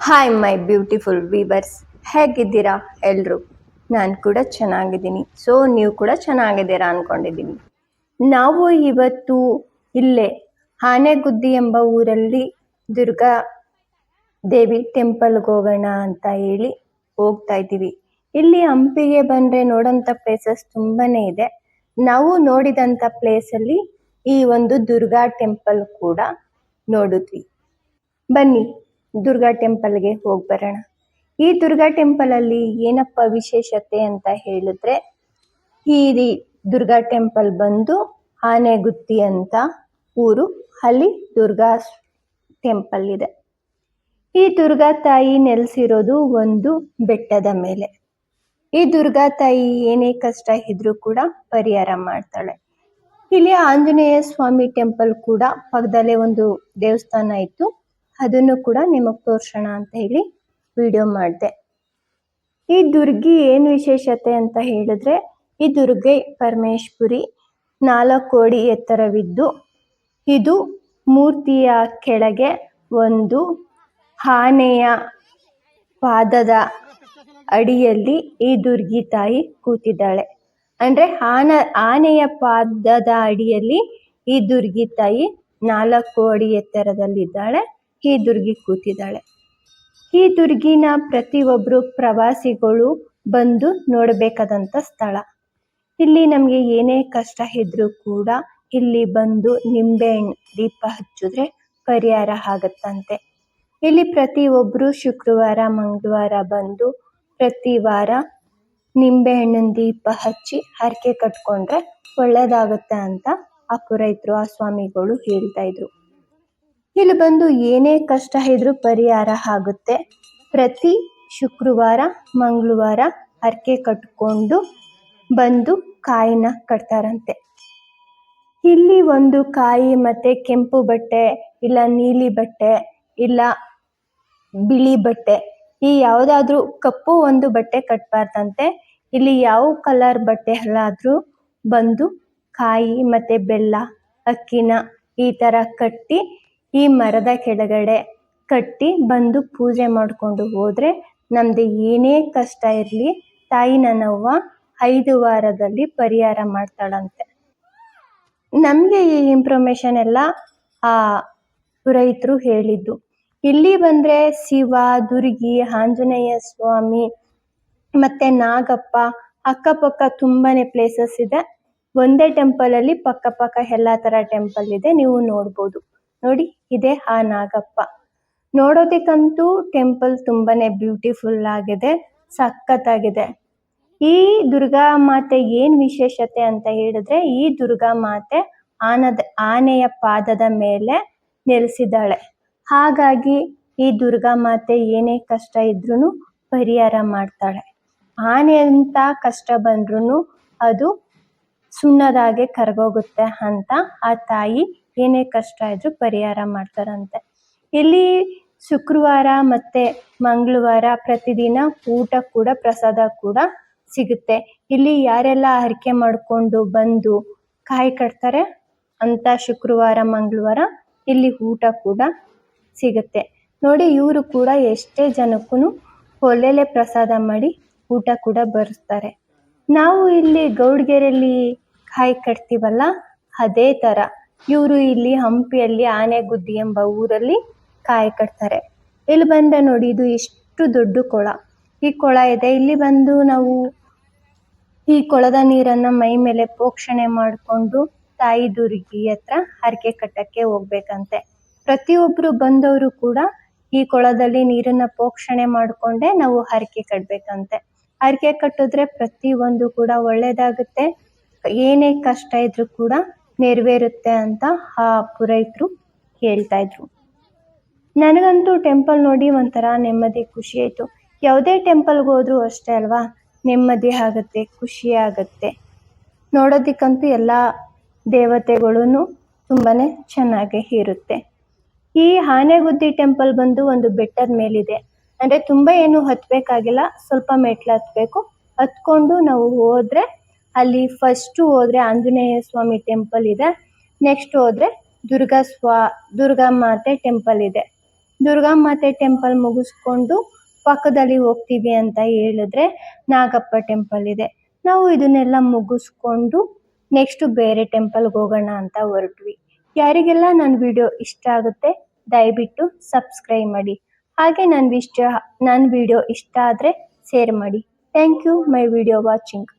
Hi my beautiful viewers ಹೇಗಿದ್ದೀರಾ ಎಲ್ಲರೂ ನಾನು ಕೂಡ ಚೆನ್ನಾಗಿದ್ದೀನಿ. ಸೊ ನೀವು ಕೂಡ ಚೆನ್ನಾಗಿದ್ದೀರಾ ಅಂದ್ಕೊಂಡಿದ್ದೀನಿ ನಾವು ಇವತ್ತು ಇಲ್ಲೇ ಆನೆಗುದ್ದಿ ಎಂಬ ಊರಲ್ಲಿ ದುರ್ಗಾ ದೇವಿ ಟೆಂಪಲ್ಗೆ ಹೋಗೋಣ ಅಂತ ಹೇಳಿ ಹೋಗ್ತಾ ಇದ್ದೀವಿ. ಇಲ್ಲಿ ಹಂಪಿಗೆ ಬಂದರೆ ನೋಡೋಂಥ ಪ್ಲೇಸಸ್ ತುಂಬಾನೇ ಇದೆ. ನಾವು ನೋಡಿದಂಥ ಪ್ಲೇಸಲ್ಲಿ ಈ ಒಂದು ದುರ್ಗಾ ಟೆಂಪಲ್ ಕೂಡ ನೋಡಿದ್ವಿ. ಬನ್ನಿ. ದುರ್ಗಾ ಟೆಂಪಲ್ಗೆ ಹೋಗಿ ಬರೋಣ ಈ ದುರ್ಗಾ ಟೆಂಪಲ್ ಅಲ್ಲಿ ಏನಪ್ಪ ವಿಶೇಷತೆ ಅಂತ ಹೇಳಿದ್ರೆ ಈ ದುರ್ಗಾ ಟೆಂಪಲ್ ಬಂದು ಆನೆಗುತ್ತಿ ಅಂತ ಊರು, ಅಲ್ಲಿ ದುರ್ಗಾ ಟೆಂಪಲ್ ಇದೆ. ಈ ದುರ್ಗಾ ತಾಯಿ ನೆಲೆಸಿರೋದು ಒಂದು ಬೆಟ್ಟದ ಮೇಲೆ. ಈ ದುರ್ಗಾ ತಾಯಿ ಏನೇ ಕಷ್ಟ ಇದ್ರೂ ಕೂಡ ಪರಿಹಾರ ಮಾಡ್ತಾಳೆ. ಇಲ್ಲಿ ಆಂಜನೇಯ ಸ್ವಾಮಿ ಟೆಂಪಲ್ ಕೂಡ ಪಕ್ಕದಲ್ಲೇ ಒಂದು ದೇವಸ್ಥಾನ ಇತ್ತು. ಅದನ್ನು ಕೂಡ ನಿಮಗೆ ತೋರ್ಸೋಣ ಅಂತ ಹೇಳಿ ವಿಡಿಯೋ ಮಾಡಿದೆ. ಈ ದುರ್ಗಿ ಏನು ವಿಶೇಷತೆ ಅಂತ ಹೇಳಿದ್ರೆ, ಈ ದುರ್ಗೆ ಪರಮೇಶ್ವರಿ ನಾಲ್ಕು ಕೋಡಿ ಎತ್ತರವಿದ್ದು, ಇದು ಮೂರ್ತಿಯ ಕೆಳಗೆ ಒಂದು ಆನೆಯ ಪಾದದ ಅಡಿಯಲ್ಲಿ ಈ ದುರ್ಗಿ ತಾಯಿ ಕೂತಿದ್ದಾಳೆ. ಅಂದ್ರೆ ಆನ, ಆನೆಯ ಪಾದದ ಅಡಿಯಲ್ಲಿ ಈ ದುರ್ಗಿ ತಾಯಿ ನಾಲ್ಕು ಅಡಿ ಎತ್ತರದಲ್ಲಿದ್ದಾಳೆ. ಈ ದುರ್ಗಿ ಕೂತಿದ್ದಾಳೆ. ಈ ದುರ್ಗಿನ ಪ್ರತಿಯೊಬ್ಬರು ಪ್ರವಾಸಿಗಳು ಬಂದು ನೋಡಬೇಕಾದಂಥ ಸ್ಥಳ. ಇಲ್ಲಿ ನಮಗೆ ಏನೇ ಕಷ್ಟ ಇದ್ರೂ ಕೂಡ ಇಲ್ಲಿ ಬಂದು ನಿಂಬೆಹಣ್ಣು ದೀಪ ಹಚ್ಚಿದ್ರೆ ಪರಿಹಾರ ಆಗತ್ತಂತೆ. ಇಲ್ಲಿ ಪ್ರತಿಯೊಬ್ಬರು ಶುಕ್ರವಾರ, ಮಂಗಳವಾರ ಬಂದು ಪ್ರತಿ ವಾರ ನಿಂಬೆಹಣ್ಣಿನ ದೀಪ ಹಚ್ಚಿ ಹರಕೆ ಕಟ್ಕೊಂಡ್ರೆ ಒಳ್ಳೇದಾಗುತ್ತೆ ಅಂತ ಆ ಆ ಸ್ವಾಮಿಗಳು ಹೇಳ್ತಾ ಇದ್ರು. ಇಲ್ಲಿ ಬಂದು ಏನೇ ಕಷ್ಟ ಇದ್ರೂ ಪರಿಹಾರ ಆಗುತ್ತೆ. ಪ್ರತಿ ಶುಕ್ರವಾರ, ಮಂಗಳವಾರ ಹರಕೆ ಕಟ್ಕೊಂಡು ಬಂದು ಕಾಯಿನ ಕಟ್ತಾರಂತೆ. ಇಲ್ಲಿ ಒಂದು ಕಾಯಿ ಮತ್ತೆ ಕೆಂಪು ಬಟ್ಟೆ, ಇಲ್ಲ ನೀಲಿ ಬಟ್ಟೆ, ಇಲ್ಲ ಬಿಳಿ ಬಟ್ಟೆ, ಈ ಯಾವ್ದಾದ್ರು ಕಪ್ಪು ಒಂದು ಬಟ್ಟೆ ಕಟ್ಬಾರ್ದಂತೆ. ಇಲ್ಲಿ ಯಾವ ಕಲರ್ ಬಟ್ಟೆ ಎಲ್ಲಾದ್ರೂ ಬಂದು ಕಾಯಿ ಮತ್ತೆ ಬೆಲ್ಲ, ಅಕ್ಕಿನ ಈ ತರ ಕಟ್ಟಿ ಈ ಮರದ ಕೆಳಗಡೆ ಕಟ್ಟಿ ಬಂದು ಪೂಜೆ ಮಾಡ್ಕೊಂಡು ಹೋದ್ರೆ ನಮ್ದು ಏನೇ ಕಷ್ಟ ಇರಲಿ, ತಾಯಿ ನನ್ನವ್ವ ಐದು ವಾರದಲ್ಲಿ ಪರಿಹಾರ ಮಾಡ್ತಾಳಂತೆ. ನಮಗೆ ಈ ಇನ್ಫಾರ್ಮೇಶನ್ ಎಲ್ಲ ಆ ರೈತರು ಹೇಳಿದ್ದು. ಇಲ್ಲಿ ಬಂದ್ರೆ ಶಿವ, ದುರ್ಗಿ, ಆಂಜನೇಯ ಸ್ವಾಮಿ, ಮತ್ತೆ ನಾಗಪ್ಪ, ಅಕ್ಕಪಕ್ಕ ತುಂಬಾನೇ ಪ್ಲೇಸಸ್ ಇದೆ. ಒಂದೇ ಟೆಂಪಲ್ ಅಲ್ಲಿ ಪಕ್ಕ ಪಕ್ಕ ಎಲ್ಲಾ ತರ ಟೆಂಪಲ್ ಇದೆ, ನೀವು ನೋಡ್ಬೋದು. ನೋಡಿ, ಇದೆ ಆ ನಾಗಪ್ಪ. ನೋಡೋದಕ್ಕಂತೂ ಟೆಂಪಲ್ ತುಂಬಾನೇ ಬ್ಯೂಟಿಫುಲ್ ಆಗಿದೆ, ಸಖತ್ತಾಗಿದೆ. ಈ ದುರ್ಗಾ ಮಾತೆ ಏನ್ ವಿಶೇಷತೆ ಅಂತ ಹೇಳಿದ್ರೆ, ಈ ದುರ್ಗಾ ಮಾತೆ ಆನದ, ಆನೆಯ ಪಾದದ ಮೇಲೆ ನೆಲೆಸಿದಾಳೆ ಹಾಗಾಗಿ ಈ ದುರ್ಗಾ ಮಾತೆ ಏನೇ ಕಷ್ಟ ಇದ್ರೂ ಪರಿಹಾರ ಮಾಡ್ತಾಳೆ. ಆನೆ ಅಂತ ಕಷ್ಟ ಬಂದ್ರೂ ಅದು ಸುಣ್ಣದಾಗೆ ಕರಗೋಗುತ್ತೆ ಅಂತ ಆ ತಾಯಿ ಏನೇ ಕಷ್ಟ ಇದ್ರು ಪರಿಹಾರ ಮಾಡ್ತಾರಂತೆ. ಇಲ್ಲಿ ಶುಕ್ರವಾರ ಮತ್ತೆ ಮಂಗಳವಾರ ಪ್ರತಿದಿನ ಊಟ ಕೂಡ, ಪ್ರಸಾದ ಕೂಡ ಸಿಗುತ್ತೆ. ಇಲ್ಲಿ ಯಾರೆಲ್ಲ ಹರಕೆ ಮಾಡ್ಕೊಂಡು ಬಂದು ಕಾಯಿ ಕಟ್ತಾರೆ ಅಂತ ಶುಕ್ರವಾರ, ಮಂಗಳವಾರ ಇಲ್ಲಿ ಊಟ ಕೂಡ ಸಿಗುತ್ತೆ. ನೋಡಿ ಇವರು ಕೂಡ ಎಷ್ಟೇ ಜನಕ್ಕೂ ಒಳ್ಳೆಲೆ ಪ್ರಸಾದ ಮಾಡಿ ಊಟ ಕೂಡ ಬರೆಸ್ತಾರೆ. ನಾವು ಇಲ್ಲಿ ಗೌಡ್ಗೆರೆಯಲ್ಲಿ ಕಾಯಿ ಕಟ್ತೀವಲ್ಲ ಅದೇ ತರ. ಇವರು ಇಲ್ಲಿ ಹಂಪಿಯಲ್ಲಿ ಆನೆಗುದ್ದಿ ಎಂಬ ಊರಲ್ಲಿ ಕಾಯಿ ಕಟ್ತಾರೆ ಇಲ್ಲಿ ಬಂದ ನೋಡಿ ಇದು ಎಷ್ಟು ದೊಡ್ಡ ಕೊಳ. ಈ ಕೊಳ ಇದೆ. ಇಲ್ಲಿ ಬಂದು ನಾವು ಈ ಕೊಳದ ನೀರನ್ನ ಮೈ ಮೇಲೆ ಪೋಕ್ಷಣೆ ಮಾಡಿಕೊಂಡು ತಾಯಿ ದುರ್ಗಿ ಹತ್ರ ಹರಕೆ ಕಟ್ಟಕ್ಕೆ ಹೋಗ್ಬೇಕಂತೆ. ಪ್ರತಿಯೊಬ್ರು ಬಂದವರು ಕೂಡ ಈ ಕೊಳದಲ್ಲಿ ನೀರನ್ನ ಪೋಕ್ಷಣೆ ಮಾಡಿಕೊಂಡೆ ನಾವು ಹರಕೆ ಕಟ್ಬೇಕಂತೆ. ಹರಕೆ ಕಟ್ಟಿದ್ರೆ ಪ್ರತಿ ಒಂದು ಕೂಡ ಒಳ್ಳೇದಾಗುತ್ತೆ. ಏನೇ ಕಷ್ಟ ಇದ್ರೂ ಕೂಡ ನೆರವೇರುತ್ತೆ ಅಂತ ಆ ಪುರೋಹಿತರು ಹೇಳ್ತಾ ಇದ್ರು. ನನಗಂತೂ ಟೆಂಪಲ್ ನೋಡಿ ಒಂಥರ ನೆಮ್ಮದಿ ಖುಷಿ ಆಯ್ತು. ಯಾವುದೇ ಟೆಂಪಲ್ಗೆ ಹೋದ್ರು ಅಷ್ಟೇ ಅಲ್ವಾ? ನೆಮ್ಮದಿ ಆಗುತ್ತೆ, ಖುಷಿ ಆಗುತ್ತೆ. ನೋಡೋದಕ್ಕಂತೂ ಎಲ್ಲ ದೇವತೆಗಳೂ ತುಂಬಾನೇ ಚೆನ್ನಾಗಿ ಇರುತ್ತೆ. ಈ ಆನೆಗುದ್ದಿ ಟೆಂಪಲ್ ಬಂದು ಒಂದು ಬೆಟ್ಟದ ಮೇಲಿದೆ. ಅಂದ್ರೆ ತುಂಬಾ ಏನು ಹತ್ಬೇಕಾಗಿಲ್ಲ, ಸ್ವಲ್ಪ ಮೆಟ್ಲು ಹತ್ಬೇಕು. ಹತ್ಕೊಂಡು ನಾವು ಹೋದ್ರೆ ಅಲ್ಲಿ ಫಸ್ಟ್ ಹೋದ್ರೆ ಆಂಜನೇಯ ಸ್ವಾಮಿ ಟೆಂಪಲ್ ಇದೆ. ನೆಕ್ಸ್ಟ್ ಹೋದ್ರೆ ದುರ್ಗಾ ಸ್ವಾ, ದುರ್ಗಾ ಮಾತೆ ಟೆಂಪಲ್ ಇದೆ. ದುರ್ಗಾ ಮಾತೆ ಟೆಂಪಲ್ ಮುಗಿಸ್ಕೊಂಡು ಪಕ್ಕದಲ್ಲಿ ಹೋಗ್ತೀವಿ ಅಂತ ಹೇಳಿದ್ರೆ ನಾಗಪ್ಪ ಟೆಂಪಲ್ ಇದೆ. ನಾವು ಇದನ್ನೆಲ್ಲ ಮುಗಿಸ್ಕೊಂಡು ನೆಕ್ಸ್ಟ್ ಬೇರೆ ಟೆಂಪಲ್ಗೆ ಹೋಗೋಣ ಅಂತ ಹೊರಟ್ವಿ. ಯಾರಿಗೆಲ್ಲ ನನ್ನ ವಿಡಿಯೋ ಇಷ್ಟ ಆಗುತ್ತೆ, ದಯವಿಟ್ಟು ಸಬ್ಸ್ಕ್ರೈಬ್ ಮಾಡಿ. ಹಾಗೆ ನನ್ನ ಇಷ್ಟ ನನ್ನ ವಿಡಿಯೋ ಇಷ್ಟ ಆದರೆ ಶೇರ್ ಮಾಡಿ. Thank you my video watching